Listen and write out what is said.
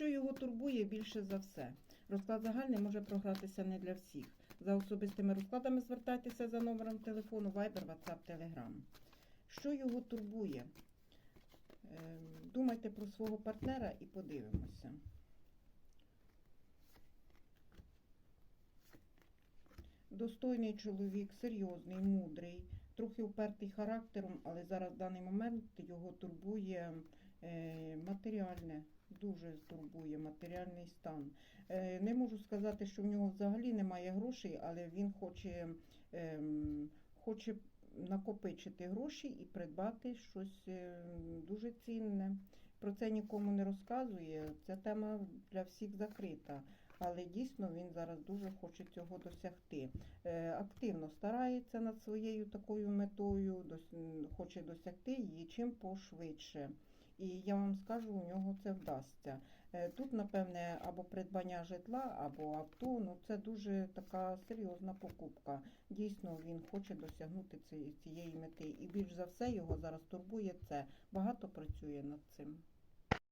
Що його турбує більше за все? Розклад загальний може програтися не для всіх. За особистими розкладами звертайтеся за номером телефону Viber, WhatsApp, Telegram. Що його турбує? Ем, Думайте про свого партнера і подивимося. Достойний чоловік, серйозний, мудрий, трохи упертий характером, але зараз в даний момент його турбує матеріальне, дуже турбує матеріальний стан. Е, не можу сказати, що в нього взагалі немає грошей, але він хоче, ем, хоче накопичити гроші і придбати щось е, дуже цінне. Про це нікому не розказує. Ця тема для всіх закрита. Але дійсно він зараз дуже хоче цього досягти. Е, Активно старається над своєю такою метою, хоче досягти її чим пошвидше. І я вам скажу, у нього це вдасться. Е, Тут, напевне, або придбання житла, або авто. Ну це дуже така серйозна покупка. Дійсно, він хоче досягнути цієї мети. І більш за все його зараз турбує це. Багато працює над цим.